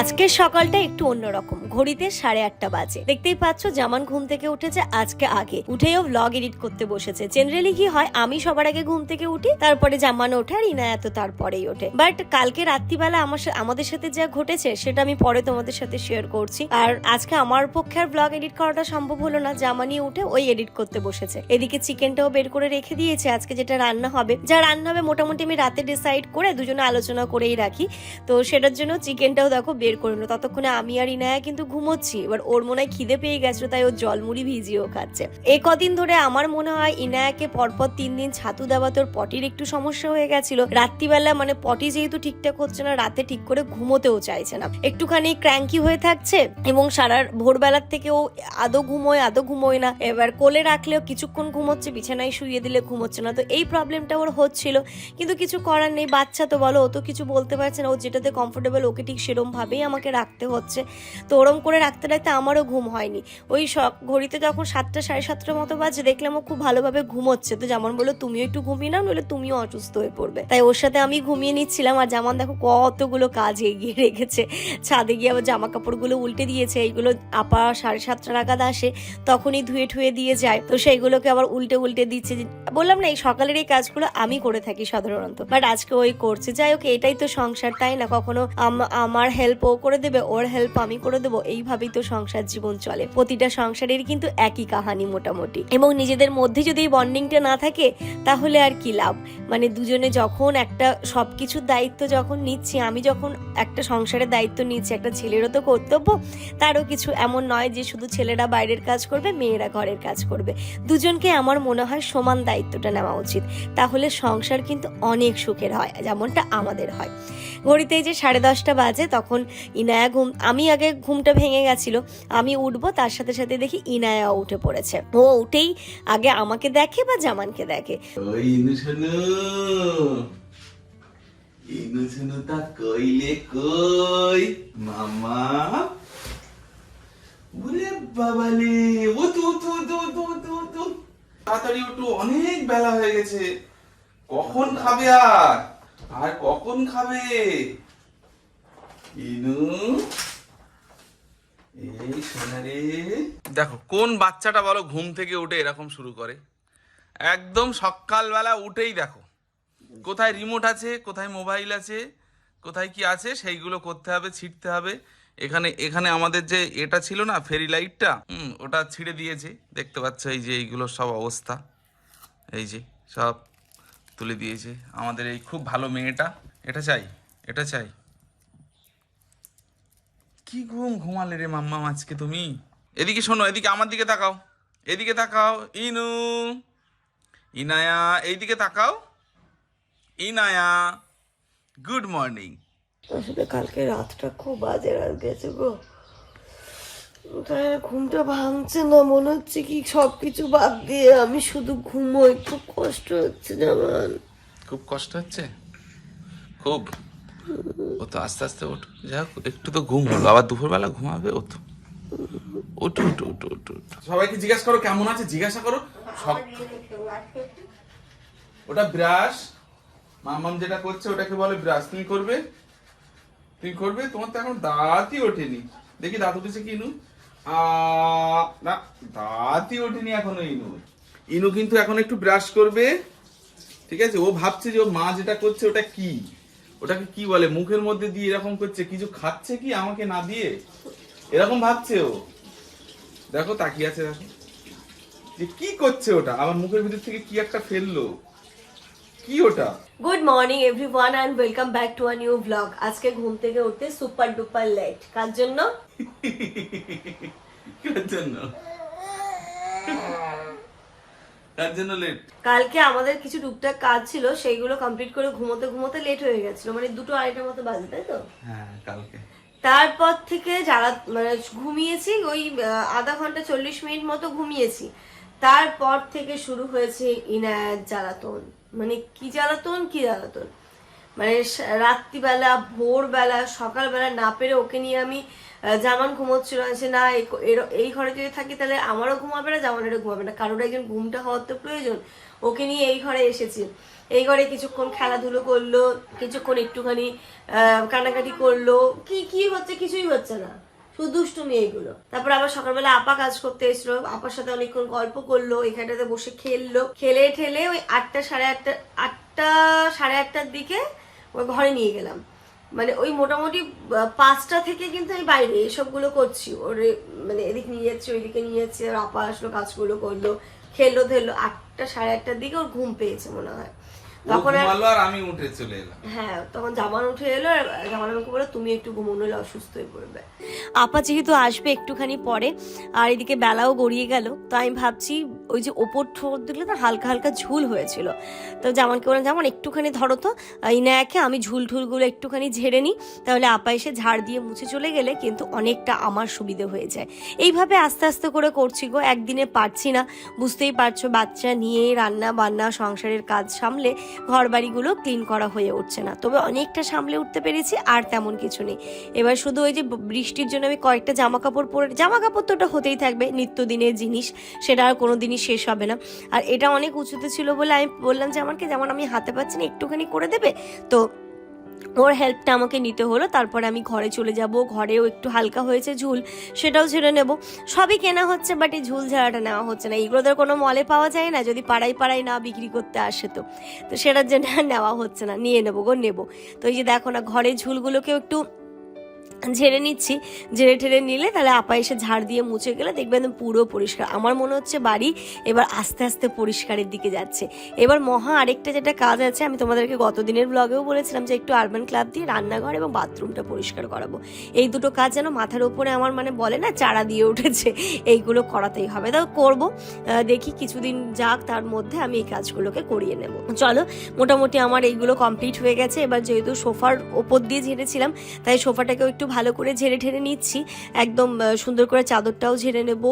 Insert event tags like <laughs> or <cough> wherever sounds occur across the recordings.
আজকের সকালটা একটু অন্যরকম। ঘড়িতে সাড়ে আটটা বাজে। দেখতেই পাচ্ছ, জামান ঘুম থেকে উঠেছে আজকে আগে। উঠেও ভ্লগ এডিট করতে বসেছে। জেনারেলি কি হয়, আমি সবার আগে ঘুম থেকে উঠি, তারপরে জামান ওঠে আর ইনা এত তারপরেই ওঠে। বাট কালকে রাত্রিবেলা আমার আমাদের সাথে যা ঘটেছে, সেটা আমি পরে তোমাদের সাথে শেয়ার করছি। আর আজকে আমার পক্ষে আর ব্লগ এডিট করাটা সম্ভব হলো না। জামানি উঠে ওই এডিট করতে বসেছে। এদিকে চিকেনটাও বের করে রেখে দিয়েছে। আজকে যেটা রান্না হবে, যা রান্না হবে মোটামুটি আমি রাতে ডিসাইড করে দুজনে আলোচনা করেই রাখি। তো সেটার জন্য চিকেনটাও দেখো বের করে নিল। ততক্ষণে আমি আর ইনায়া কিন্তু ঘুমোচ্ছি। এবার ওর মনে হয় খিদে পেয়ে গেছিল, তাই ও জলমুড়ি ভিজিয়েও খাচ্ছে। এই কদিন ধরে আমার মনে হয় ইনায়াকে পরপর তিন দিন ছাতু দেওয়া তোর পটির একটু সমস্যা হয়ে গেছিল। রাত্রিবেলা মানে পটি যেহেতু ঠিকঠাক হচ্ছে না, রাতে ঠিক করে ঘুমোতেও চাইছে না। একটুখানি ক্র্যাঙ্কি হয়ে থাকছে এবং সারা ভোরবেলার থেকে ও আদৌ ঘুমোয় আদৌ ঘুমোয় না। এবার কোলে রাখলেও কিছুক্ষণ ঘুমোচ্ছে, বিছানায় শুয়ে দিলে ঘুমোচ্ছে না। তো এই প্রবলেমটা ওর হচ্ছিল। কিন্তু কিছু করার নেই, বাচ্চা তো বলো, ও তো কিছু বলতে পারছে না। ও যেটাতে কমফোর্টেবল ওকে ঠিক সেরম ভাবেই আমাকে রাখতে হচ্ছে। তো ওরম করে রাখতে রাখতে আমারও ঘুম হয়নি। ওই সব ঘড়িতে যখন সাতটা, সাড়ে সাতটার মতো বাজে, দেখলাম ও খুব ভালোভাবে ঘুমোচ্ছে। তো যেমন বলল, তুমিও একটু ঘুমিয়ে নাও, নইলে তুমিও অসুস্থ হয়ে পড়বে। তাই ওর সাথে আমি ঘুমিয়ে নিচ্ছিলাম। আর যেমন দেখো কতগুলো কাজ এগিয়ে রেখেছে। ছাদে গিয়ে আবার জামা কাপড়গুলো উল্টে দিয়েছে। এইগুলো আপা সাড়ে সাতটা নাগাদ আসে, তখনই ধুয়ে ঠুয়ে দিয়ে যায়। তো সেইগুলোকে আবার উল্টে উল্টে দিচ্ছে। বললাম না, এই সকালের এই কাজগুলো আমি করে থাকি সাধারণত। বাট আজকে ওই করছে। যাই হোক, এটাই তো সংসার, তাই না? কখনো আম- আমার হেল্প ও করে দেবে, ওর হেল্প আমি করে দেবো, এইভাবেই তো সংসার জীবন চলে। প্রতিটা সংসারের কিন্তু একই কাহানি মোটামুটি। এবং নিজেদের মধ্যে যদি এই বন্ডিংটা না থাকে, তাহলে আর কি লাভ? মানে দুজনে যখন একটা সব কিছুর দায়িত্ব যখন নিচ্ছি, আমি যখন একটা সংসারের দায়িত্ব নিচ্ছি, একটা ছেলেরও তো কর্তব্য, তারও কিছু এমন নয় যে শুধু ছেলেরা বাইরের কাজ করবে, মেয়েরা ঘরের কাজ করবে। দুজনকে আমার মনে হয় সমান দায়িত্বটা নেওয়া উচিত। তাহলে সংসার কিন্তু অনেক সুখের হয়, যেমনটা আমাদের হয়। ঘড়িতে যে সাড়ে দশটা বাজে, তখন ইনায়া ঘুম, আমি আগে ঘুমটা ভেঙে গেছিল। আমি উঠবো, তার সাথে সাথে দেখি ইনায়া উঠে পড়েছে। ও উঠেই আগে আমাকে দেখে বা জামানকে দেখে? অনেক বেলা হয়ে গেছে। কখন খাবে আর? আর কখন খাবে? এই দেখো, কোন বাচ্চাটা বলো ঘুম থেকে উঠে এরকম শুরু করে? একদম সকালবেলা উঠেই দেখো, কোথায় রিমোট আছে, কোথায় মোবাইল আছে, কোথায় কি আছে, সেইগুলো করতে হবে, ছিটতে হবে। এখানে এখানে আমাদের যে এটা ছিল না ফেরি লাইটটা হুম, ওটা ছিঁড়ে দিয়েছে। দেখতে পাচ্ছ এই যে এইগুলো সব অবস্থা। এই যে সব তুলে দিয়েছে। আমাদের এই খুব ভালো মেয়েটা, এটা চাই এটা চাই। কি ঘুম ঘুমালে রে মাম্মা আজকে তুমি? এদিকে শোনো এদিকে আমার দিকে তাকাও। এদিকে তাকাও ইনু। ইনায়া এইদিকে তাকাও। ইনায়া গুড মর্নিং আসলে কালকে রাতটা খুব বাজে রাত গেছে গো। ঘুমটা ভাঙছে না মনে হচ্ছে কি সবকিছু বাদ দিয়ে আমি শুধু ঘুমোই। খুব কষ্ট হচ্ছে জামান। খুব কষ্ট হচ্ছে? খুব। ও তো আস্তে আস্তে ওঠ। যাই হোক একটু তো ঘুম হলো। আবার দুপুরবেলা ঘুমাবে ও তো। ওঠো ওঠো ওঠো ওঠো সবাইকে জিজ্ঞাসা করো, কেমন আছে? জিজ্ঞাসা করো। ওটা ব্রাশ। মামাম যেটা করছে, ওটাকে বলে ব্রাশ। তুমি করবে? তুমি করবে? তোমার তো এখন দাঁতই ওঠেনি। দেখি দাঁত উঠেছে কি ইনু? না, দাঁতই ওঠেনি এখনও ইনু। ইনু কিন্তু এখন একটু ব্রাশ করবে। ঠিক আছে? ও ভাবছে যে ও মা যেটা করছে, ওটা কি? ওটাকে কি বলে মুখের মধ্যে দিয়ে এরকম করছে কিছু খাচ্ছে কি আমাকে না দিয়ে? এরকম ভাবছে ও। দেখো তাকিয়ে আছে দেখো। যে কি করছে ওটা? আমার মুখের ভিতর থেকে কি একটা ফেলল? কি ওটা? Good morning everyone and welcome back to a new blog আজকে ঘুম থেকে উঠতে সুপার ডুপার লেট কার জন্য? <laughs> কার জন্য? <laughs> কার জন্য লেট কালকে আমাদের কিছু টুকটাক কাজ ছিল সেইগুলো কমপ্লিট করে ঘুমোতে ঘুমোতে লেট হয়ে গেছিল মানে দুটো আড়াইটার মতো বাজে তাই তো? হ্যাঁ কালকে। তারপর থেকে যারা মানে ঘুমিয়েছি ওই আধা ঘণ্টা চল্লিশ মিনিট মতো ঘুমিয়েছি। তারপর থেকে শুরু হয়েছে ইনায়াত জ্বালাতন। মানে কি জ্বালাতন কি জ্বালাতন? মানে রাত্রিবেলা ভোরবেলা সকালবেলা না পেরে ওকে নিয়ে আমি জামান ঘুমোচ্ছিল। আছে না এই ঘরে যদি থাকি তাহলে আমারও ঘুমাবে না জামানেরও ঘুমাবে না। কারোর একজন ঘুমটা হওয়ার তো প্রয়োজন। ওকে নিয়ে এই ঘরে এসেছি। এই ঘরে কিছুক্ষণ খেলাধুলো করল কিছুক্ষণ একটুখানি আহ, কান্নাকাটি করল। কি কি হচ্ছে কিছুই হচ্ছে না। শুধু দুষ্টুমি এইগুলো। তারপর আবার সকালবেলা আপা কাজ করতে এসলো। আপার সাথে অনেকক্ষণ গল্প করল এখানটাতে বসে খেললো। খেলে ঠেলে ওই আটটা সাড়ে আটটা আটটা সাড়ে আটটার দিকে ঘরে নিয়ে গেলাম। মানে ওই মোটামুটি পাঁচটা থেকে কিন্তু আমি বাইরে এসবগুলো করছি। ওর মানে এদিক নিয়ে যাচ্ছি, ওইদিকে নিয়ে যাচ্ছি ওর আপা আসলো, কাজগুলো করল খেললো ধরলো আটটা, সাড়ে আটটার দিকে ওর ঘুম পেয়েছে মনে হয়। তখন আর আমি উঠে চলে এলাম। হ্যাঁ তখন জামান উঠে এলো জামান আমাকে বলে তুমি একটু ঘুমো নইলে অসুস্থ হয়ে পড়বে। আপা যেহেতু আসবে একটুখানি পরে আর এদিকে বেলাও গড়িয়ে গেল তো আমি ভাবছি ওই যে ওপর ঠোঁট দিলে না হালকা হালকা ঝুল হয়েছিল। তো জামানকে বললাম যেমন একটুখানি ধরো তো ইনায়াকে আমি ঝুল ঠুলগুলো একটুখানি ঝেড়ে নিই তাহলে আপা এসে ঝাড় দিয়ে মুছে চলে গেলে কিন্তু অনেকটা আমার সুবিধে হয়ে যায়। এইভাবে আস্তে আস্তে করে করছি গো একদিনে পারছি না বুঝতেই পারছ বাচ্চা নিয়ে রান্না বান্না সংসারের কাজ সামলে ঘর বাড়িগুলো ক্লিন করা হয়ে উঠছে না। তবে অনেকটা সামলে উঠতে পেরেছি, আর তেমন কিছু নেই। এবার শুধু ওই যে বৃষ্টির জন্য আমি কয়েকটা জামা কাপড় পরে জামা কাপড় তো ওটা হতেই থাকবে, নিত্যদিনের জিনিস, সেটা আর কোনো দিনই শেষ হবে না। আর এটা অনেক উঁচুতে ছিল বলে আমি বললাম যে, আমাকে যেমন আমি হাতে পাচ্ছি না, একটুখানি করে দেবে? তো ওর হেল্পটা আমাকে নিতে হলো, তারপরে আমি ঘরে চলে যাব, ঘরেও একটু হালকা হয়েছে ঝুল, সেটাও ছেড়ে নেব। সবই কেনা হচ্ছে বাট এই ঝুল ঝাড়াটা নেওয়া হচ্ছে না। এইগুলো তো কোনো মলে পাওয়া যায় না, যদি পাড়ায় পাড়ায় না বিক্রি করতে আসে তো। তো সেটার জন্য নেওয়া হচ্ছে না, নিয়ে নেব গো, নেব। তো এই যে দেখো না ঘরে ঝুলগুলোকেও একটু ঝেড়ে নিচ্ছি, ঝেড়ে ঠেড়ে নিলে তাহলে আপা এসে ঝাড় দিয়ে মুছে গেলে দেখবে একদম পুরো পরিষ্কার। আমার মনে হচ্ছে বাড়ি এবার আস্তে আস্তে পরিষ্কারের দিকে যাচ্ছে। এবার মহা আরেকটা যেটা কাজ আছে, আমি তোমাদেরকে গত দিনের ব্লগেও বলেছিলাম যে একটু আরবান ক্লাব দিয়ে রান্নাঘর এবং বাথরুমটা পরিষ্কার করাবো। এই দুটো কাজ যেন মাথার উপরে আমার মানে বলে না, চারা দিয়ে উঠেছে, এইগুলো করাতেই হবে। তাও করব। দেখি কিছুদিন যাক, তার মধ্যে আমি এই কাজগুলোকে করিয়ে নেব। চলো, মোটামুটি আমার এইগুলো কমপ্লিট হয়ে গেছে। এবার যেহেতু সোফার ওপর দিয়ে ঝেড়েছিলাম, তাই সোফাটাকেও একটু ভালো করে ঝেড়ে ঠেড়ে নিচ্ছি। একদম সুন্দর করে চাদরটাও ঝেড়ে নেব।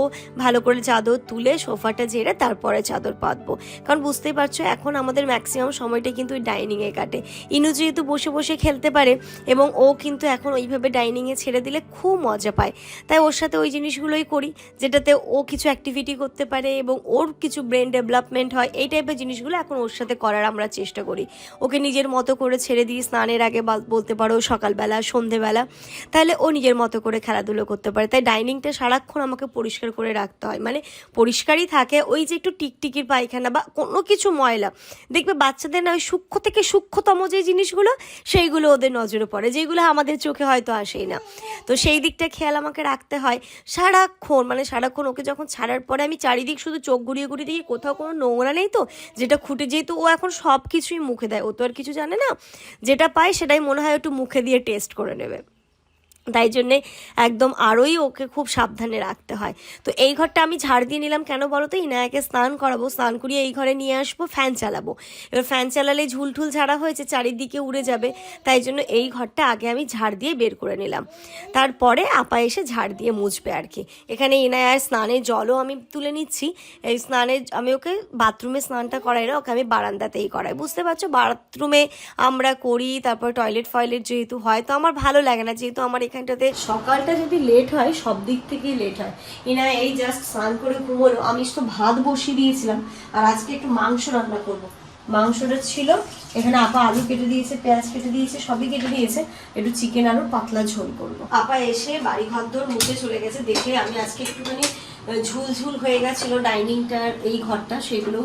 ভালো করে চাদর তুলে সোফাটা ঝেড়ে তারপরে চাদর পাতবো। কারণ বুঝতেই পারছ, এখন আমাদের ম্যাক্সিমাম সময়টা কিন্তু ডাইনিংয়ে কাটে। ইনু যেহেতু বসে বসে খেলতে পারে এবং ও কিন্তু এখন ওইভাবে ডাইনিংয়ে ছেড়ে দিলে খুব মজা পায়। তাই ওর সাথে ওই জিনিসগুলোই করি, যেটাতে ও কিছু অ্যাক্টিভিটি করতে পারে এবং ওর কিছু ব্রেন ডেভেলপমেন্ট হয়, এই টাইপের জিনিসগুলো এখন ওর সাথে করার আমরা চেষ্টা করি। ওকে নিজের মতো করে ছেড়ে দিই স্নানের আগে বলতে পারো সকালবেলা, সন্ধেবেলা। তাহলে ও নিজের মতো করে খেলাধুলো করতে পারে। তাই ডাইনিংটা সারাক্ষণ আমাকে পরিষ্কার করে রাখতে হয়। মানে পরিষ্কারই থাকে, ওই যে একটু টিকটিকির পায়খানা বা কোনো কিছু ময়লা। দেখবে বাচ্চাদের না ওই সূক্ষ্ম থেকে সূক্ষ্মতম যে জিনিসগুলো, সেইগুলো ওদের নজরে পড়ে, যেগুলো আমাদের চোখে হয়তো আসেই না। তো সেই দিকটা খেয়াল আমাকে রাখতে হয়। সারাক্ষণ মানে সারাক্ষণ ওকে যখন ছাড়ার পরে আমি চারিদিক শুধু চোখ ঘুরিয়ে ঘুরিয়ে দেখি, কোথাও কোনো নোংরা নেই তো, যেটা খুঁটে যেহেতু ও এখন সব কিছুই মুখে দেয়। ও তো আর কিছু জানে না, যেটা পায় সেটাই মনে হয় একটু মুখে দিয়ে টেস্ট করে নেবে। তাই জন্যে একদম আরোই ওকে খুব সাবধানে রাখতে হয়। তো এই ঘরটা আমি ঝাড় দিয়ে নিলাম কেন বলো তো ইনায়াকে স্নান করাবো, স্নান করিয়ে এই ঘরে নিয়ে আসব, ফ্যান চালাবো। এবার ফ্যান চালালে ঝুলঠুল ঝাড়া হয়েছে, চারিদিকে উড়ে যাবে। তাই জন্য এই ঘরটা আগে আমি ঝাড় দিয়ে বের করে নিলাম। তারপরে আপা এসে ঝাড় দিয়ে মুছবে আর কি। এখানে ইনায়ার স্নানের জলও আমি তুলে নিচ্ছি। এই স্নানে আমি ওকে বাথরুমে স্নানটা করাই না, ওকে আমি বারান্দাতেই করাই। বুঝতে পারছ? বাথরুমে আমরা করি, তারপর টয়লেট ফয়লেট যেহেতু হয়, তো আমার ভালো লাগে না। যেহেতু আমার এখানটাতে সকালটা যদি লেট হয়, সব দিক থেকেই লেট হয়। এনা এই জাস্ট স্নান করে ঘুমোলো। আমি তো ভাত বসিয়ে দিয়েছিলাম। আর আজকে একটু মাংস রান্না করব। মাংসটা ছিল, এখানে আপা আলু কেটে দিয়েছে, পেঁয়াজ কেটে দিয়েছে, সবই কেটে দিয়েছে। একটু চিকেন আলু পাতলা ঝোল করব। আপা এসে বাড়ি ঘর দোর মুখে চলে গেছে দেখে আমি আজকে একটুখানি আহ, ঝুল ঝুল হয়ে গেছিল ডাইনিংটার এই ঘরটা সেগুলো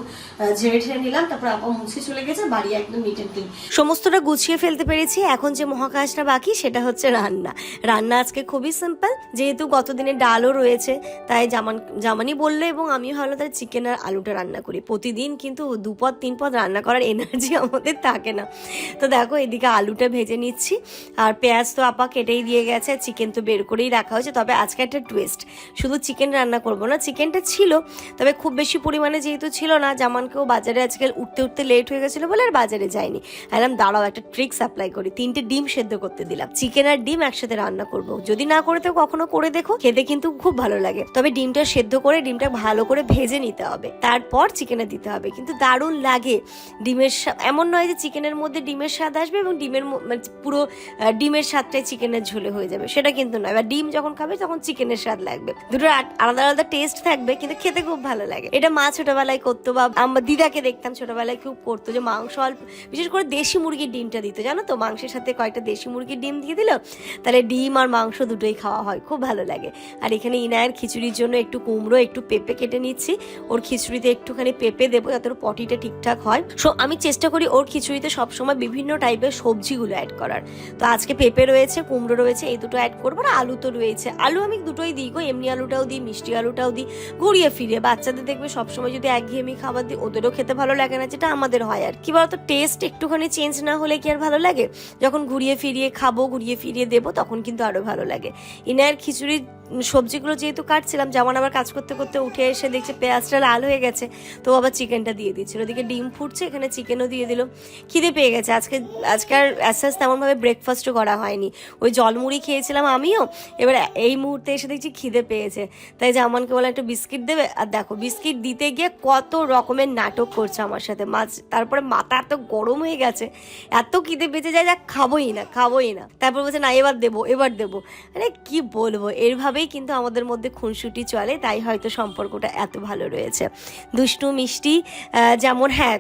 ঝেড়ে ঠেড়ে নিলাম তারপর আপা মুছে চলে গেছে বাড়ি একদম নিট ক্লিন সমস্তটা গুছিয়ে ফেলতে পেরেছি এখন যে মহাকাশটা বাকি সেটা হচ্ছে রান্না। রান্না আজকে খুবই সিম্পল যেহেতু গতদিনের ডালও রয়েছে তাই জামান জামানি বলল এবং আমিও ভাবলাম তাই চিকেন আর আলুটা রান্না করি। প্রতিদিন কিন্তু দুপদ তিন পদ রান্না করার এনার্জি <laughs> আমাদের থাকে না। তো দেখো এদিকে আলুটা ভেজে নিচ্ছি আর পেঁয়াজ তো আপা কেটেই দিয়ে গেছে চিকেন তো বের করেই রাখা হয়েছে তবে আজকে একটা টুইস্ট শুধু চিকেন রান্না করব করব না, চিকেনটা ছিল, তবে খুব বেশি পরিমাণে যেহেতু ছিল না, জামানকেও বাজারে আজকাল উঠতে উঠতে লেট হয়ে গেছিল বলে আর বাজারে যায়নি। এলাম দাঁড়াও, একটা ট্রিক্স অ্যাপ্লাই করি। তিনটে ডিম সেদ্ধ করতে দিলাম। চিকেন আর ডিম একসাথে রান্না করব। যদি না করে তো কখনো করে দেখো, খেতে কিন্তু খুব ভালো লাগে। তবে ডিমটা সেদ্ধ করে, ডিমটা ভালো করে ভেজে নিতে হবে। তারপর চিকেনে দিতে হবে। কিন্তু দারুণ লাগে। ডিমের এমন নয় যে চিকেনের মধ্যে ডিমের স্বাদ আসবে এবং ডিমের মানে পুরো ডিমের স্বাদটাই চিকেনের ঝোলে হয়ে যাবে। সেটা কিন্তু নয়। এবার ডিম যখন খাবে, তখন চিকেনের স্বাদ লাগবে। দুটোর আ- আলাদা আলাদা টেস্ট থাকবে, কিন্তু খেতে খুব ভালো লাগে। এটা মা ছোটবেলায় করতো বা আমার দিদাকে দেখতাম ছোটবেলায় খুব করতো যে মাংস অল্প, বিশেষ করে দেশি মুরগির ডিমটা দিত, জানো তো? মাংসের সাথে কয়েকটা দেশি মুরগির ডিম দিয়ে দিল, তাহলে ডিম আর মাংস দুটোই খাওয়া হয়, খুব ভালো লাগে। আর এখানে ইনায়ের খিচুড়ির জন্য একটু কুমড়ো, একটু পেঁপে কেটে নিচ্ছি। ওর খিচুড়িতে একটুখানি পেঁপে দেবো যাতে ওর পটিটা ঠিকঠাক হয়। সো, আমি চেষ্টা করি ওর খিচুড়িতে সবসময় বিভিন্ন টাইপের সবজিগুলো অ্যাড করার। তো আজকে পেঁপে রয়েছে, কুমড়ো রয়েছে, এই দুটো অ্যাড করব আর আলু তো রয়েছে। আলু আমি দুটোই দিই গো, এমনি আলুটাও দিই, মিষ্টি আলুটাও দিই ঘুরিয়ে ফিরিয়ে। বাচ্চাদের দেখবে সবসময় যদি একঘেয়েমি খাবার দিই ওদেরও খেতে ভালো লাগে না যেটা আমাদের হয় আর কি। বলতো টেস্ট একটুখানি চেঞ্জ না হলে কি আর ভালো লাগে? যখন ঘুরিয়ে ফিরিয়ে খাব ঘুরিয়ে ফিরিয়ে দেবো তখন কিন্তু আরও ভালো লাগে। ইনায়ের খিচুড়ির উম, সবজিগুলো যেহেতু কাটছিলাম যেমন আবার কাজ করতে করতে উঠে এসে দেখছে পেঁয়াজটা লাল হয়ে গেছে, তো আবার চিকেনটা দিয়ে দিচ্ছিল। ওদিকে ডিম ফুটছে, এখানে চিকেনও দিয়ে দিল। খিদে পেয়ে গেছে। আজকে আজকে আর অ্যাসাস তেমনভাবে ব্রেকফাস্টও করা হয়নি। ওই জলমুড়ি খেয়েছিলাম আমিও, এবার এই মুহূর্তে এসে দেখছি খিদে পেয়েছে। তাই জামানকে বলে একটু বিস্কিট দেবে? আর দেখো, বিস্কিট দিতে গিয়ে কত রকমের নাটক করছে আমার সাথে। মাছ, তারপরে মাথা এত গরম হয়ে গেছে, এত খিদে পেয়েছে যায় যা খাবোই না খাবোই না। তারপর বলছে, না, এবার দেবো এবার দেবো। আরে কি বলব? এরভাবেই কিন্তু আমাদের মধ্যে খুনসুটি চলে, তাই হয়তো সম্পর্কটা এত ভালো রয়েছে। দুষ্টু, মিষ্টি যেমন হ্যাঁ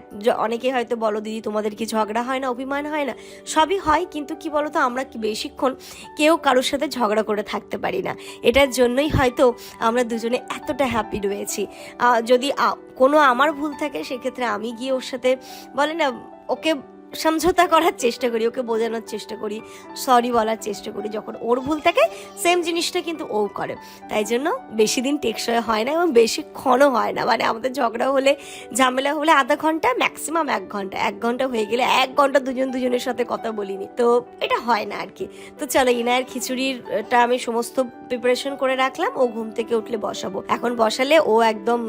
অনেকে হয়তো বলো, দিদি, তোমাদের কি ঝগড়া হয় না, অভিমান হয় না? সবই হয়, কিন্তু কি বলতো, আমরা কি বেশিক্ষণ কেউ কারোর সাথে ঝগড়া করে থাকতে পারি না। এটার জন্যই হয়তো আমরা দুজনে এতটা হ্যাপি রয়েছি। যদি কোনো আমার ভুল থাকে, সেক্ষেত্রে আমি গিয়ে ওর সাথে বলে না, ওকে সমঝোতা করার চেষ্টা করি, ওকে বোঝানোর চেষ্টা করি সরি বলার চেষ্টা করি, যখন ওর ভুল থাকে সেম জিনিসটা কিন্তু ও করে। তাই জন্য বেশি দিন টেকসই হয় না এবং বেশিক্ষণও হয় না। মানে আমাদের ঝগড়া হলে, ঝামেলা হলে আধা ঘণ্টা ম্যাক্সিমাম এক ঘণ্টা। এক ঘণ্টা হয়ে গেলে এক ঘণ্টা দুজন দুজনের সাথে কথা বলিনি। তো এটা হয় না আর কি। তো চলো ইনায়ের খিচুড়িরটা আমি সমস্ত প্রিপারেশন করে রাখলাম। ও ঘুম থেকে উঠলে বসাবো। এখন বসালে ও একদম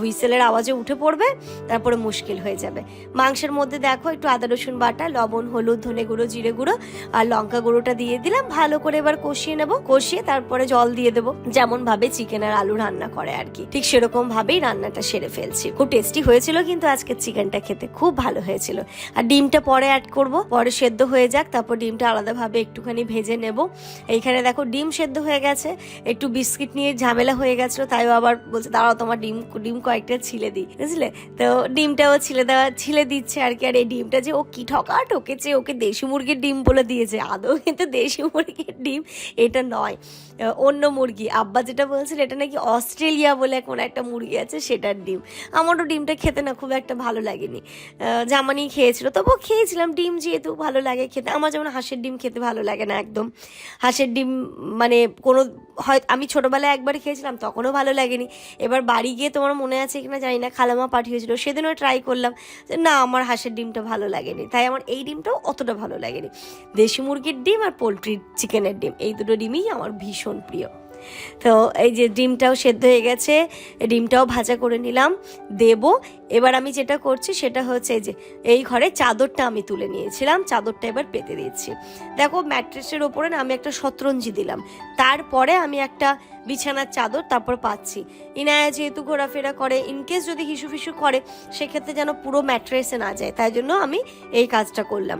হুইসেলের আওয়াজে উঠে পড়বে, তারপরে মুশকিল হয়ে যাবে। মাংসের মধ্যে দেখো, একটু আদা রসুন বাটা, লবণ, হলুদ, ধনে গুঁড়ো, জিরে গুঁড়ো আর লঙ্কা গুঁড়োটা দিয়ে দিলাম। ভালো করে এবার কষিয়ে নেব। কষিয়ে তারপরে জল দিয়ে দেবো। যেমন ভাবে চিকেন আর আলু রান্না করে আর কি। ঠিক সেরকম ভাবেই রান্নাটা সেরে ফেলছি। খুব টেস্টি হয়েছিল কিন্তু আজকে চিকেনটা খেতে খুব ভালো হয়েছিল। আর ডিমটা পরে অ্যাড করব। পরে সেদ্ধ হয়ে যাক, তারপর ডিমটা আলাদাভাবে একটুখানি ভেজে নেব। এইখানে দেখো ডিম সেদ্ধ হয়ে গেছে। একটু বিস্কিট নিয়ে ঝামেলা হয়ে গেছিল, তাইও আবার বলছে, দাঁড়াও, তোমার ডিম ডিম কয়েকটা ছিলে দিই। বুঝলে? তো ডিমটাও ছিলে দেওয়া, ছিলে দিচ্ছে আর কি। আর এই ডিমটা যে ও কি ঠকা ঠকেছে ওকে দেশি মুরগির ডিম বলে দিয়েছে। আদৌ কিন্তু দেশি মুরগির ডিম এটা নয়। অন্য মুরগি। আব্বা যেটা বলছিল এটা নাকি অস্ট্রেলিয়া বলে কোনো একটা মুরগি আছে, সেটার ডিম। আমারও ডিমটা খেতে না খুব একটা ভালো লাগেনি। জামানি খেয়েছিল, তবুও খেয়েছিলাম। ডিম যেহেতু ভালো লাগে খেতে, আমার যেমন হাঁসের ডিম খেতে ভালো লাগে না একদম। হাঁসের ডিম মানে কোনো, হয়, আমি ছোটোবেলায় একবার খেয়েছিলাম, তখনও ভালো লাগেনি। এবার বাড়ি গিয়ে তোমার মনে আছে কিনা জানি না, খালামা পাঠিয়েছিল, সেদিনও ট্রাই করলাম না, আমার হাঁসের ডিমটা ভালো লাগেনি। তাই আমার এই ডিমটাও অতটা ভালো লাগেনি। দেশি মুরগির ডিম আর পোলট্রির চিকেনের ডিম, এই দুটো ডিমই আমার ভীষণ প্রিয়। তো এই যে ডিমটাও সেদ্ধ হয়ে গেছে, ডিমটাও ভাজা করে নিলাম, দেব। এবার আমি যেটা করছি সেটা হচ্ছে যে, এই ঘরে চাদরটা আমি তুলে নিয়েছিলাম, চাদরটা এবার পেতে দিচ্ছি দেখো ম্যাট্রেসের ওপরে না আমি একটা শতরঞ্জি দিলাম, তারপরে আমি একটা বিছানার চাদর তারপর পাচ্ছি। ইনায়া যেহেতু ঘোরাফেরা করে ইনকেস যদি হিসু ফিসু করে, সেক্ষেত্রে যেন পুরো ম্যাট্রেসে না যায়, তাই জন্য আমি এই কাজটা করলাম।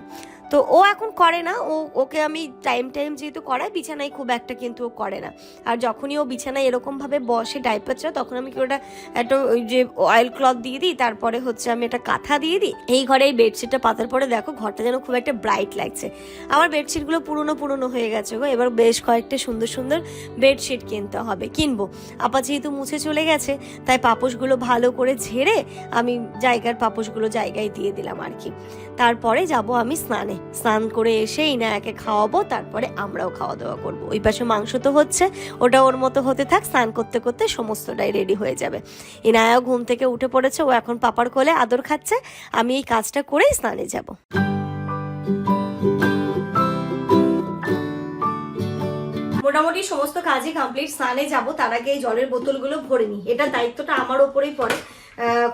তো ও এখন করে না, ও, ওকে আমি টাইম টাইম যেহেতু করাই, বিছানায় খুব একটা কিন্তু ও করে না। আর যখনই ও বিছানায় এরকমভাবে বসে ডাইপার চা তখন আমি কি ওটা একটা ওই যে অয়েল ক্লথ দিয়ে দিই, তারপরে হচ্ছে আমি একটা কাঁথা দিয়ে দিই। এই ঘরে এই বেডশিটটা পাতার পরে দেখো ঘরটা যেন খুব একটা ব্রাইট লাগছে। আমার বেডশিটগুলো পুরনো পুরনো হয়ে গেছে গো, এবার বেশ কয়েকটা সুন্দর সুন্দর বেডশিট কিনতে হবে। কিনবো। আপা যেহেতু মুছে চলে গেছে, তাই পাপোশগুলো ভালো করে ঝেড়ে আমি জায়গার পাপোশগুলো জায়গায় দিয়ে দিলাম আর কি। তারপরে যাব আমি স্নানে। স্নান করে এসে ইনায়াকে খাওয়াবো, তারপরে আমরাও খাওয়া দাওয়া করব। ওই পাশে মাংস তো হচ্ছে, ওটা ওর মতো হতে থাক, স্নান করতে করতে সমস্তটাই রেডি হয়ে যাবে। ইনায়াও ঘুম থেকে উঠে পড়েছে, ও এখন পাপার কোলে আদর খাচ্ছে, আমি এই কাজটা করেই স্নানে যাব। মোটামুটি সমস্ত কাজই কমপ্লিট স্নানে যাব তার আগে এই জলের বোতলগুলো ভরে নিই। এটা দায়িত্বটা আমার ওপরেই পড়ে।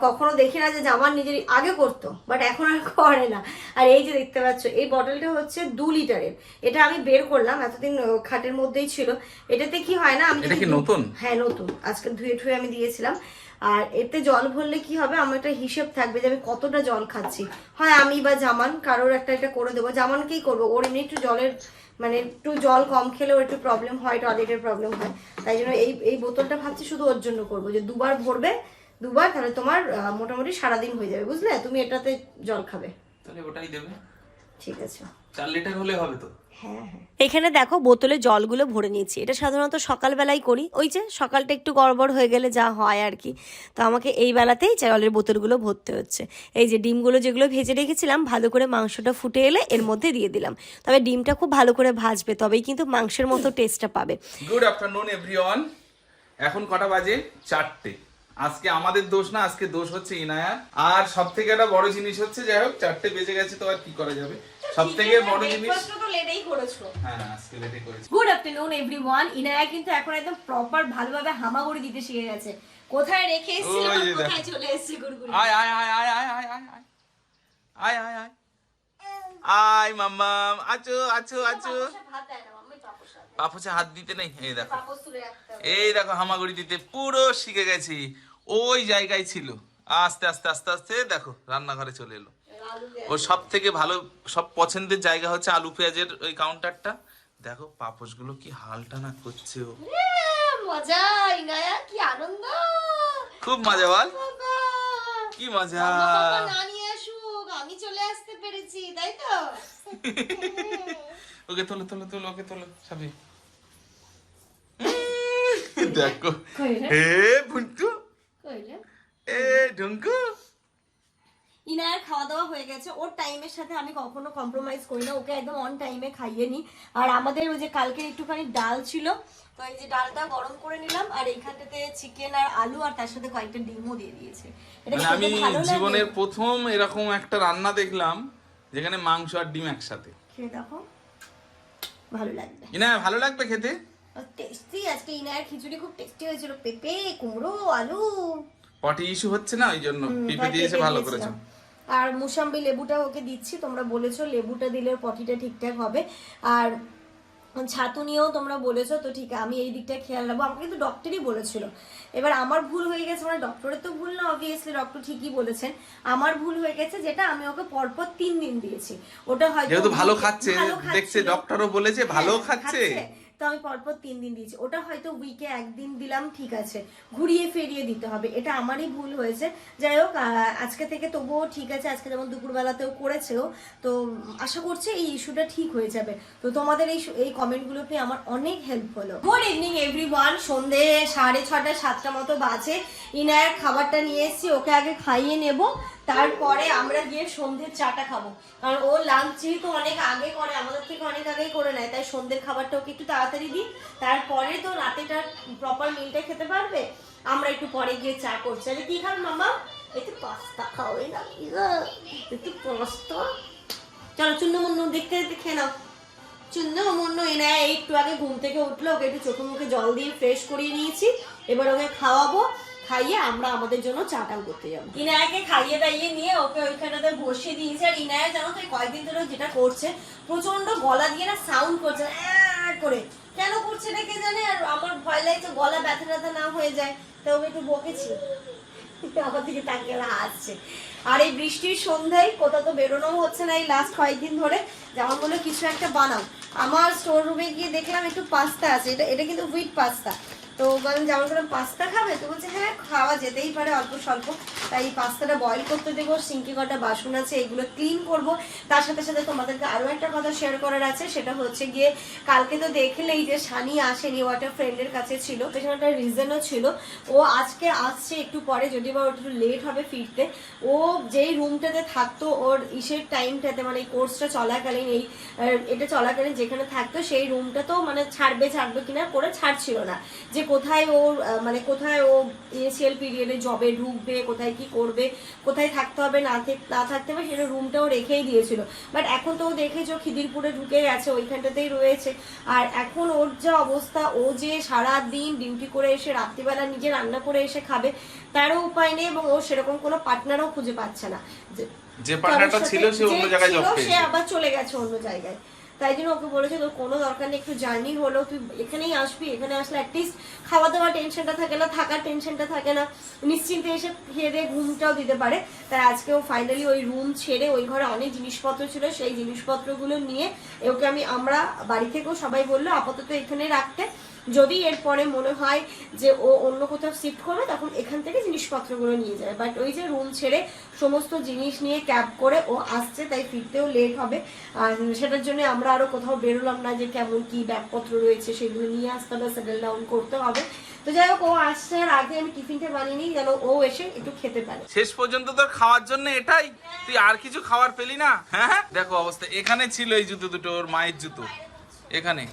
কখনো দেখি না যে জামার নিজের আগে করতো বাট এখন আর করে না। আর এই যে দেখতে পাচ্ছ এই বটলটা হচ্ছে দু লিটারের। এটা আমি বের করলাম এতদিন খাটের মধ্যেই ছিল। এটাতে কি হয় না আমি এটা নতুন? হ্যাঁ নতুন। আজকে ধুয়ে ধুয়ে আমি দিয়েছিলাম। আর এতে জল ভরলে কি হবে আমার একটা হিসেব থাকবে যে আমি কতটা জল খাচ্ছি। হয় আমি বা জামান কারোর একটা একটা করে দেবো। জামানকেই করব ওর এমনি একটু জলের মানে একটু জল কম খেলেও একটু প্রবলেম হয় টয়লেটের প্রবলেম হয়। তাই জন্য এই এই বোতলটা ভাবছি শুধু ওর জন্য করব। যে দুবার ভরবে দুবার তাহলে তোমার মোটামুটি সারাদিন হয়ে যাবে বুঝলে? তুমি এটাতে জল খাবে। তাহলে ওটাই দেবে। ঠিক আছে। চার লিটার হলে হবে তো? হ্যাঁ হ্যাঁ। এখানে দেখো বোতলে জলগুলো ভরে নিয়েছি। এটা সাধারণত সকালবেলাই করি। ওই যে সকালটা একটু গড়বড় হয়ে গেলে যা হয় আর কি। তো আমাকে এই বেলাতেই জলের বোতলগুলো ভরতে হচ্ছে। এই যে ডিমগুলো যেগুলো ভেজে রেখেছিলাম ভালো করে মাংসটা ফুটে এলে এর মধ্যে দিয়ে দিলাম। তবে ডিমটা খুব ভালো করে ভাজবে তবেই কিন্তু মাংসের মতো টেস্টটা পাবে। গুড আফটারনুন এভরিওয়ান এখন কটা বাজে? চারটে। আজকে আমাদের দোষ না আজকে দোষ হচ্ছে ইনায়া আর সব থেকে একটা বড় জিনিস হচ্ছে যাই হোক চারটে বেজে গেছে তো আর কি করা যাবে? সব থেকে বড় জিনিস গুড আফটারনুন এভরিওয়ান ইনায়া কিন্তু এখন একদম প্রপার ভালোভাবে হামাগুড়ি দিতে শিখে গেছে। কোথায় রেখে। কোথায় চলে এসেছি গুড়গুড়ি? আয় আয় আয় আয় আয় আয় আয় আয়। আয় আয় আয়। আয় মাম্মাম। আচো আচো আচো ভাত দেয় না। মাম্মি পাপোশ রাখে। পাপোছে হাত দিতে নেই? এই দেখো। এই দেখো হামাগুড়ি দিতে পুরো শিখে গেছি। ওই জায়গায় ছিল। আস্তে আস্তে আস্তে আস্তে দেখো রান্নাঘরে চলে এলো। ওর সব থেকে ভালো সব পছন্দের জায়গা হচ্ছে আলু পেঁয়াজের ওই কাউন্টারটা দেখো পাপোশগুলো কি হালটা না করছে ও। মজা ইনায়া কি আনন্দ। খুব মজা বল। কি মজা। আসুক আমি চলে আসতে পেরেছি তাই তো? <laughs> ওকে তোলো তোলো তোলো ওকে তোলো সাবি। <laughs> দেখো। কইলে? এ ঢুঙ্কু। ইনায়ার খাওয়া দাওয়া হয়ে গেছে। ওর টাইমের সাথে আমি কখনো কম্প্রোমাইজ করি না। ওকে একদম অন টাইমে খাইয়ে নিই। আর আমাদের ওই যে কালকের একটুখানি ডাল ছিল তো এই যে ডালটা গরম করে নিলাম আর এইখানটাতে চিকেন আর আলু আর তার সাথে কয়েকটা ডিমও দিয়ে দিয়েছে। এটা মানে আমি জীবনের প্রথম এরকম একটা রান্না দেখলাম যেখানে মাংস আর ডিম একসাথে। খেয়ে দেখো। ভালো লাগবে। ইনা ভালো লাগবে খেতে? টেস্টি আজকে ইনায়ের খিচুড়ি খুব টেস্টি হয়েছিল। পেঁপে কুমড়ো আলু। পটি ইস্যু হচ্ছে না? ওই জন্য পেঁপে দিয়েছে ভালো করেছ। আর মুসাম্বি লেবুটা ওকে দিচ্ছি তোমরা বলেছ লেবুটা দিলে পটিটা ঠিকঠাক হবে। আর ছাতু নিয়েও তোমরা বলেছ তো ঠিক আমি এই দিকটা খেয়াল রাখব। আমাকে কিন্তু ডক্টরই বলেছিল। এবার আমার ভুল হয়ে গেছে মানে ডক্টরের তো ভুল না অবভিয়াসলি ডক্টর ঠিকই বলেছেন। আমার ভুল হয়ে গেছে যেটা আমি ওকে পরপর তিন দিন দিয়েছি। ওটা হয়তো ভালো খাচ্ছে ভালো দেখছে ডক্টরও বলেছে ভালো হ্যাঁ, খাচ্ছে। তো আমি পরপর তিন দিন দিয়েছি। ওটা হয়তো উইকে একদিন দিলাম, ঠিক আছে। ঘুরিয়ে ফিরিয়ে দিতে হবে। এটা আমারই ভুল হয়েছে। যাই হোক আজকে থেকে তবুও ঠিক আছে, আজকে যেমন দুপুরবেলাতেও করেছেও। তো আশা করছি এই ইস্যুটা ঠিক হয়ে যাবে। তো তোমাদের এই এই কমেন্টগুলো পেয়ে আমার অনেক হেল্প হলো। গুড ইভিনিং এভরিওয়ান সন্ধে সাড়ে ছটা, সাতটা মতো বাজে। ইনায়ের খাবারটা নিয়ে এসেছি, ওকে আগে খাইয়ে নেব। তারপরে আমরা গিয়ে সন্ধ্যের চাটা খাব। কারণ ও লাঞ্চ যেহেতু অনেক আগে করে, আমাদের থেকে অনেক আগেই করে নেয়, তাই সন্ধ্যের খাবারটা ওকে একটু তাড়াতাড়ি দিই। তারপরে তো রাতেটা প্রপার মিলটা খেতে পারবে, আমরা একটু পরে গিয়ে চা করছি। আরে কি খাবে মামা একটু পাস্তা খাওয়াই না একটু পাস্তা। চলো, চুন্ন মুন্ন দেখতে দেখতে খেয়ে নাও। চুন্ন মুন্ন একটু আগে ঘুম থেকে উঠল, ওকে একটু চোখে মুখে জল দিয়ে ফ্রেশ করিয়ে নিয়েছি। এবার ওকে খাওয়াবো। খাইয়ে আমরা আমাদের জন্য চাটাও করতে যাব। ইনায়াকে খাইয়ে দাইয়ে নিয়ে ওকে ওইখানটাতে বসিয়ে দিয়েছে। আর ইনায়া জানো তো কয়েকদিন ধরে যেটা করছে প্রচণ্ড গলা দিয়ে না সাউন্ড করছে করে। কেন করছে না কে জানে? আর আমার ভয় লাগছে গলা ব্যথা ট্যাথা না হয়ে যায়। তো ওকে একটু বকেছি। আমার দিকে তাকিয়ে হাসছে। আর এই বৃষ্টির সন্ধ্যায় কোথাও তো বেরোনো হচ্ছে না এই লাস্ট কয়েকদিন ধরে। যেমন বলে কিছু একটা বানাও। আমার স্টোর রুমে গিয়ে দেখলাম একটু পাস্তা আছে। এটা এটা কিন্তু হুইট পাস্তা তো বললাম যেমন করে পাস্তা খাবে? তো বলছে হ্যাঁ খাওয়া যেতেই পারে, অল্প স্বল্প। তাই পাস্তাটা বয়েল করতে দেবো, সিঙ্কি কটা বাসন আছে, এগুলো ক্লিন করব। তার সাথে সাথে তোমাদেরকে আরও একটা কথা শেয়ার করার আছে, সেটা হচ্ছে গিয়ে, কালকে তো দেখলেই যে সানি আসেনি, ও একটা ফ্রেন্ডের কাছে ছিল, পেছনে একটা রিজনও ছিল। ও আজকে আসছে একটু পরে, যদি বা একটু লেট হবে ফিরতে। ও যেই রুমটাতে থাকতো, ওর ইসের টাইমটাতে মানে এই কোর্সটা চলাকালীন, এই এটা চলাকালীন যেখানে থাকতো, সেই রুমটা তো মানে ছাড়বে ছাড়বে কিনা করে ছাড়ছিল না। যে কোথায় ওর মানে কোথায় ও ইনিশিয়াল পিরিয়ডে জবে ঢুকবে কোথায় কি করবে কোথায় থাকতে হবে না না থাকতে হবে সেটা রুমটাও রেখেই দিয়েছিল। বাট এখন তো ও দেখেছ খিদিরপুরে ঢুকে গেছে ওইখানটাতেই রয়েছে। আর এখন ওর যা অবস্থা ও যে সারা দিন ডিউটি করে এসে রাত্রিবেলা নিজে রান্না করে এসে খাবে তারও উপায় নেই এবং ও সেরকম কোনো পার্টনারও খুঁজে পাচ্ছে না। যে যে পার্টনারটা ছিল সে অন্য জায়গায় জব ছিল, সে আবার চলে গেছে অন্য জায়গায়। তাই জন্য ওকে বলেছে, তোর কোনো দরকার নেই, একটু জার্নি হলো তুই এখানেই আসবি, এখানে আসলে অ্যাটলিস্ট খাওয়া দাওয়া টেনশনটা থাকে না, থাকার টেনশনটা থাকে না। নিশ্চিন্তে এসে খেয়ে দিয়ে ঘুমটাও দিতে পারে। তাই আজকে ও ফাইনালি ওই রুম ছেড়ে ওই ঘরে অনেক জিনিসপত্র ছিল, সেই জিনিসপত্রগুলো নিয়ে ওকে আমি, আমরা বাড়ি থেকেও সবাই বলল, আপাতত এখানে রাখতে। যদি এরপরে মনে হয় যে ও অন্য কোথাও শিফট করবে, তখন এখান থেকে জিনিসপত্রগুলো নিয়ে যাবে। বাট ওই যে রুম ছেড়ে সমস্ত জিনিস নিয়ে ক্যাব করে ও আসছে, তাই ফিরতেও লেট হবে। সেটার জন্য আমরা আরও কোথাও বেরোলাম না যে কেমন কি ব্যাগপত্র রয়েছে, সেগুলো নিয়ে আসতে হবে সেটেল ডাউন করতে হবে। তো যাই হোক, ও আসছে, আর আগে আমি টিফিনটা বানিয়ে নিই, যেন ও এসে একটু খেতে পারে। শেষ পর্যন্ত তোর খাওয়ার জন্য এটাই? তুই আর কিছু খাবার পেলি না? হ্যাঁ। দেখো অবস্থা, এখানে ছিল এই জুতো দুটো, ওর মায়ের জুতো। এখানে।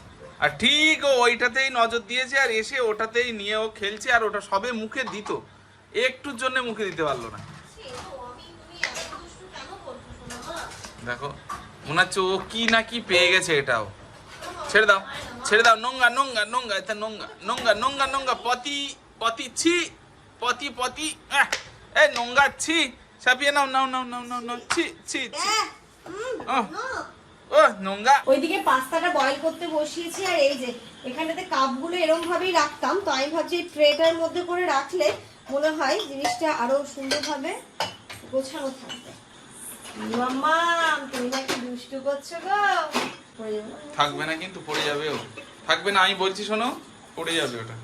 আর ঠিক ও ওইটাতেই নজর দিয়েছে আর এসে ওটাতেই নিয়ে ও খেলছে আর ওটা সবে মুখে দিত। একটুর জন্য মুখে দিতে পারল না। দেখো মনে হচ্ছে ও কি না কি পেয়ে গেছে এটাও। ছেড়ে দাও ছেড়ে দাও নোংরা নোংরা নোংরা এটা নোংরা নোংরা নোংরা নোংরা পতি পতি ছি পতি পতি এই নোংরা ছি ছাপিয়ে নাও নাও নাও নাও নাও ছি ছি ছি। ও নোংরা। ওইদিকে পাস্তাটা বয়েল করতে বসিয়েছি আর এই যে এখানটাতে কাপগুলো এরকম ভাবেই রাখতাম তো আমি ভাবছি ট্রেটার মধ্যে করে রাখলে মনে হয় জিনিসটা আরও সুন্দরভাবে গোছানো থাকবে। তুমি নাকি দুষ্টু করছ গো? না? থাকবে না কিন্তু পড়ে যাবে ও। থাকবে না আমি বলছি শোনো পড়ে যাবে ওটা।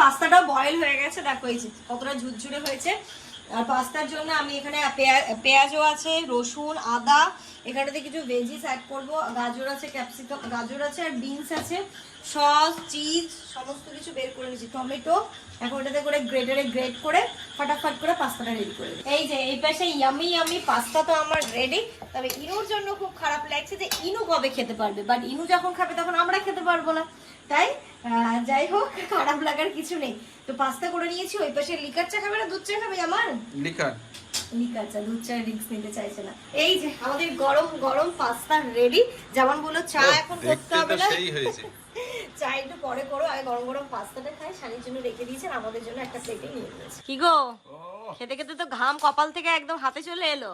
এখানে পাস্তাটাও বয়েল হয়ে গেছে। দেখো এই যে কতটা ঝুরঝুরে হয়েছে। আর পাস্তার জন্য আমি এখানে পেঁয়া- পেঁয়াজও আছে, রসুন, আদা, এখানটাতে কিছু ভেজিস অ্যাড করব। গাজর আছে ক্যাপসিকাম গাজর আছে, আর বিনস আছে। সস চিজ সমস্ত কিছু বের করে নিয়েছি। টমেটো, এখন ওটাতে করে গ্রেটারে গ্রেট করে ফটাফট করে পাস্তাটা রেডি করে। এই যে, এই পাশে ইয়ামি ইয়ামি পাস্তা তো আমার রেডি তবে ইনুর জন্য খুব খারাপ লাগছে যে ইনু কবে খেতে পারবে? বাট ইনু যখন খাবে তখন আমরা খেতে পারব না। তাই? যাই হোক খারাপ লাগার কিছু নেই। তো পাস্তা করে নিয়েছি ওই পাশে লিকার চা খাবে না দুধ চা খাবে আমার? লিখার লিকার চা দুধ চা রিক্স নিতে চাইছে না। এই যে আমাদের গরম গরম পাস্তা রেডি যেমন বলো চা এখন করতে হবে না। সেই হয়েছে। <laughs> চা একটু পরে করো আমি গরম গরম পাস্তাটা খাই শানির জন্য রেখে দিয়েছেন আমাদের জন্য একটা প্লেটে নিয়ে নিয়েছি। কি গো? খেতে খেতে তো ঘাম কপাল থেকে একদম হাতে চলে এলো।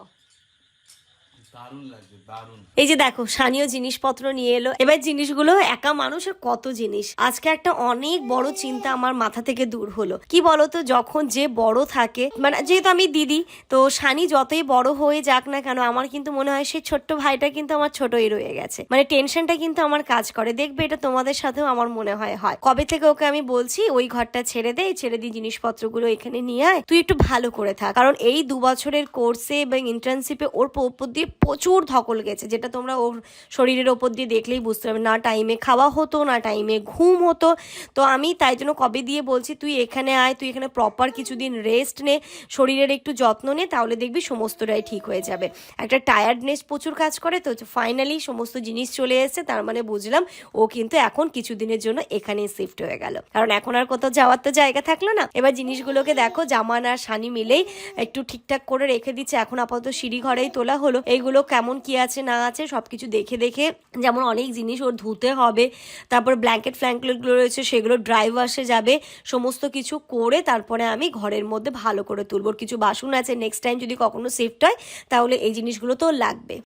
এই যে দেখো, স্থানীয় জিনিসপত্র নিয়ে এলো। এবার জিনিসগুলো একা মানুষের কত জিনিস? আজকে একটা অনেক বড় চিন্তা আমার মাথা থেকে দূর হলো। কি বলতো, যখন যে বড় থাকে মানে যেহেতু আমি দিদি, তো সানি যতই বড় হয়ে যাক না কেন, আমার কিন্তু মনে হয় সেই ছোট্ট ভাইটা কিন্তু আমার ছোটই রয়ে গেছে। মানে টেনশনটা কিন্তু আমার কাজ করে। দেখবে এটা তোমাদের সাথেও আমার মনে হয় হয়। কবে থেকে ওকে আমি বলছি, ওই ঘরটা ছেড়ে দে ছেড়ে দিয়ে জিনিসপত্রগুলো এখানে নিয়ে আয়। তুই একটু ভালো করে থাক। কারণ এই দু বছরের কোর্সে এবং ইন্টার্নশিপে ওর উপর দিয়ে প্রচুর ধকল গেছে, যেটা তোমরা ওর শরীরের ওপর দিয়ে দেখলেই বুঝতে পারবে। না টাইমে খাওয়া হতো, না টাইমে ঘুম হতো। তো আমি তাই জন্য কবে দিয়ে বলছি, তুই এখানে আয়, তুই এখানে প্রপার কিছুদিন রেস্ট নে, শরীরের একটু যত্ন নে, তাহলে দেখবি সমস্তটাই ঠিক হয়ে যাবে। একটা টায়ার্ডনেস প্রচুর কাজ করে, তো ফাইনালি সমস্ত জিনিস চলে এসেছে, তার মানে বুঝলাম ও কিন্তু এখন কিছুদিনের জন্য এখানেই শিফট হয়ে গেল। কারণ এখন আর কোথাও যাওয়ার তো জায়গা থাকল না। এবার জিনিসগুলোকে দেখো, জামান আর সানি মিলেই একটু ঠিকঠাক করে রেখে দিচ্ছে। এখন আপাতত সিঁড়ি ঘরেই তোলা হলো। এইগুলো কেমন কি আছে, না আছে সব কিছু দেখে দেখে যেমন অনেক জিনিস ওর ধুতে হবে, তারপর ব্ল্যাঙ্কেট ফ্ল্যাঙ্কেটগুলো রয়েছে, সেগুলো ড্রাই ওয়াশে যাবে, সমস্ত কিছু করে তারপরে আমি ঘরের মধ্যে ভালো করে তুলব। কিছু বাসন আছে নেক্সট টাইম যদি কখনো সেফট হয়, তাহলে এই জিনিসগুলো তো লাগবে।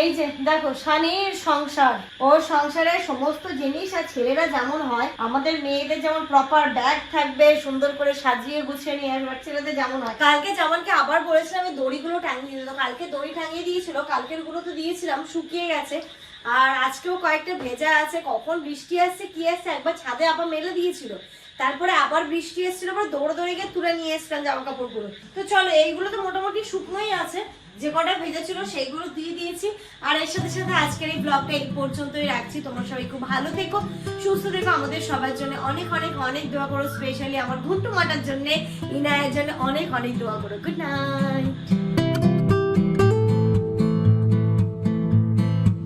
এই যে, দেখো, শানির সংসার। ওর সংসারে সমস্ত জিনিস আর ছেলেরা যেমন হয়, আমাদের মেয়েদের যেমন প্রপার ব্যাগ থাকবে, সুন্দর করে সাজিয়ে গুছিয়ে নিয়ে আসবে ছেলেদের যেমন হয়। কালকে যেমনকে আবার বলেছিলাম আমি দড়িগুলো টাঙিয়ে দিত কালকে দড়ি টাঙিয়ে দিয়েছিল, কালকেরগুলো তো দিয়েছিলাম, শুকিয়ে গেছে। আর আজকেও কয়েকটা ভেজা আছে, কখন বৃষ্টি আসছে, কি আসছে, একবার ছাদে আবার মেলে দিয়েছিল। তারপরে আবার বৃষ্টি এসেছিল পরে দৌড়ে দৌড়ে গিয়ে তুলে নিয়ে এসছিলাম জামা কাপড়গুলো তো চলো, এইগুলো তো মোটামুটি শুকনোই আছে। যে কটা ভেজা ছিল সেগুলো দিয়ে দিয়েছি। আর এর সাথে সাথে আজকের এই ব্লগটা এই পর্যন্তই রাখছি। তোমরা সবাই খুব ভালো থেকো, সুস্থ থেকো। আমাদের সবার জন্য অনেক অনেক অনেক দোয়া করো। স্পেশালি আমার ঘুমটু মাটার জন্য, ইনায়ের জন্য অনেক অনেক দোয়া করো। Good night